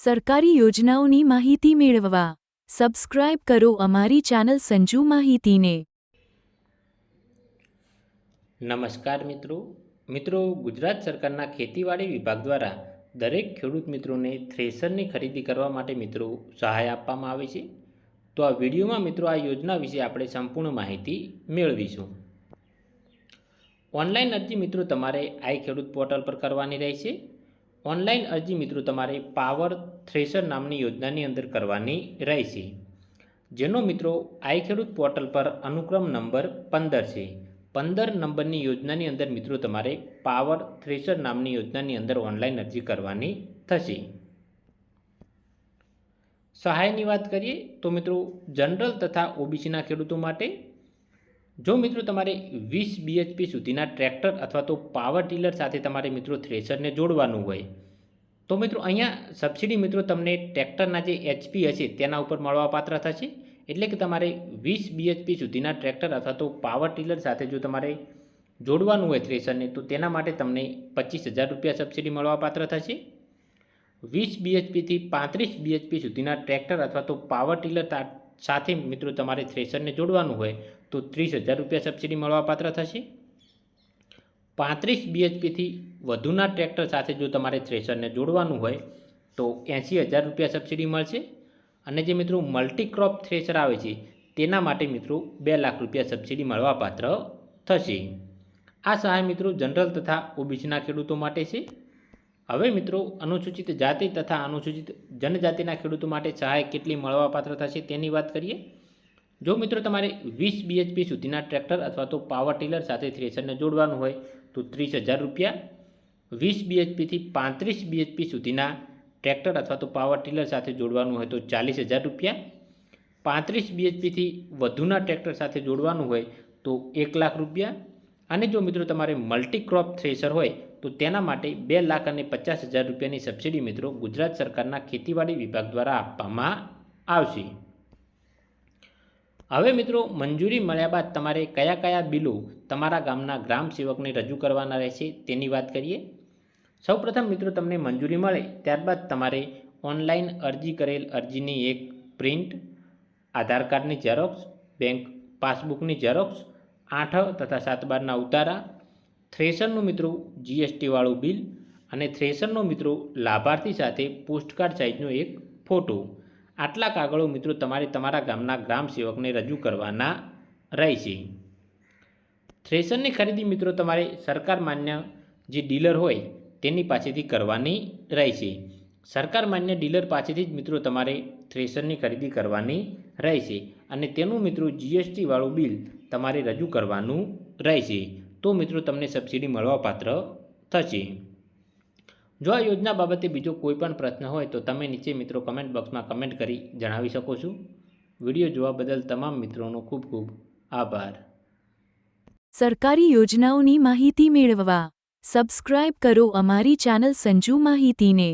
સરકારી યોજનાઓની માહિતી મેળવવા. સબસ્ક્રાઇબ કરો અમારી ચેનલ સંજુ માહિતીને. નમસ્કાર મિત્રો. મિત્રો, ગુજરાત સરકારના ખેતીવાડી વિભાગ દ્વારા દરેક ખેડૂત મિત્રોને થ્રેસરની ખરીદી કરવા માટે મિત્રો સહાય આપવામાં આવે છે. તો આ વિડીયોમાં મિત્રો આ યોજના વિશે આપણે સંપૂર્ણ માહિતી મેળવીશું. ઓનલાઈન અરજી મિત્રો તમારે આઈ ખેડૂત પોર્ટલ પર કરવાની રહેશે. ઓનલાઈન અરજી મિત્રો તમારે પાવર થ્રેસર નામની યોજનાની અંદર કરવાની રહેશે. જેનો મિત્રો આઈ ખેડૂત પોર્ટલ પર અનુક્રમ નંબર પંદર છે. પંદર નંબરની યોજનાની અંદર મિત્રો તમારે પાવર થ્રેશર નામની યોજનાની અંદર ઓનલાઈન અરજી કરવાની થશે. સહાયની વાત કરીએ તો મિત્રો જનરલ તથા ઓબીસીના ખેડૂતો માટે જો મિત્રો તમારે વીસ બીએચપી સુધીના ટ્રેક્ટર અથવા તો પાવર ટીલર સાથે તમારે મિત્રો થ્રેશરને જોડવાનું હોય, તો મિત્રો અહીંયા સબસિડી મિત્રો તમને ટ્રેક્ટરના જે એચપી હશે તેના ઉપર મળવાપાત્ર થશે. એટલે કે તમારે વીસ બીએચપી સુધીના ટ્રેક્ટર અથવા તો પાવર ટીલર સાથે જો તમારે જોડવાનું હોય થ્રેશરને, તો તેના માટે તમને પચીસ હજાર રૂપિયા સબસિડી મળવાપાત્ર થશે. વીસ બીએચપીથી પાંત્રીસ બીએચપી સુધીના ટ્રેક્ટર અથવા તો પાવર ટીલર સાથે મિત્રો તમારે થ્રેશરને જોડવાનું હોય તો ત્રીસ હજાર રૂપિયા સબસિડી મળવાપાત્ર થશે? પાંત્રીસ બીએચપીથી વધુના ટ્રેક્ટર સાથે જો તમારે થ્રેશરને જોડવાનું હોય, તો એંસી હજાર રૂપિયા સબસિડી મળશે. અને જે મિત્રો મલ્ટીક્રોપ થ્રેશર આવે છે, તેના માટે મિત્રો બે લાખ રૂપિયા સબસિડી મળવાપાત્ર થશે. આ સહાય મિત્રો જનરલ તથા ઓબીસીના ખેડૂતો માટે છે. હવે મિત્રો અનુસૂચિત જાતિ તથા અનુસૂચિત જનજાતિના ખેડૂતો માટે સહાય કેટલી મળવાપાત્ર થશે તેની વાત કરીએ. જો મિત્રો તમારે વીસ બીએચપી સુધીના ટ્રેક્ટર અથવા તો પાવર ટીલર સાથે થ્રેશરને જોડવાનું હોય, તો ત્રીસ હજાર રૂપિયા. વીસ બીએચપીથી પાંત્રીસ બીએચપી સુધીના ટ્રેક્ટર અથવા તો પાવર ટીલર સાથે જોડવાનું હોય, તો ચાલીસ હજાર રૂપિયા. પાંત્રીસ બીએચપીથી વધુના ટ્રેક્ટર સાથે જોડવાનું હોય, તો એક લાખ રૂપિયા. અને જો મિત્રો તમારે મલ્ટીક્રોપ થ્રેશર હોય, તો તેના માટે બે લાખ અને પચાસ હજાર રૂપિયાની સબસિડી મિત્રો ગુજરાત સરકારના ખેતીવાડી વિભાગ દ્વારા આપવામાં આવશે. હવે મિત્રો, મંજૂરી મળ્યા બાદ તમારે કયા કયા બિલો તમારા ગામના ગ્રામ સેવકને રજૂ કરવાના રહેશે તેની વાત કરીએ. સૌપ્રથમ મિત્રો, તમને મંજૂરી મળે ત્યારબાદ તમારે ઓનલાઈન અરજી કરેલ અરજીની એક પ્રિન્ટ, આધાર કાર્ડની ઝેરોક્સ, બેંક પાસબુકની ઝેરોક્સ, આઠ તથા સાત બારના ઉતારા, થ્રેશરનું મિત્રો જીએસટીવાળું બિલ અને થ્રેશરનો મિત્રો લાભાર્થી સાથે પોસ્ટકાર્ડ સાઇઝનો એક ફોટો. આટલા કાગળો મિત્રો તમારે તમારા ગામના ગ્રામ સેવકને રજૂ કરવાના રહેશે. થ્રેશરની ખરીદી મિત્રો તમારે સરકાર માન્ય જે ડીલર હોય તેની પાસેથી કરવાની રહેશે. સરકાર માન્ય ડીલર પાસેથી જ મિત્રો તમારે થ્રેશરની ખરીદી કરવાની રહેશે અને તેનું મિત્રો જીએસટીવાળું બિલ તમારે રજૂ કરવાનું રહેશે. તો મિત્રો તમને સબસિડી મળવાપાત્ર થશે. જો આ યોજના બાબતે બીજો કોઈ પણ પ્રશ્ન હોય તો તમે નીચે મિત્રો કમેન્ટ બોક્સમાં કમેન્ટ કરી જણાવી શકો છો. વીડિયો જોવા બદલ તમામ મિત્રોનો ખૂબ ખૂબ આભાર. સરકારી યોજનાઓની માહિતી મેળવવા સબસ્ક્રાઇબ કરો અમારી ચેનલ સંજુ માહિતીને.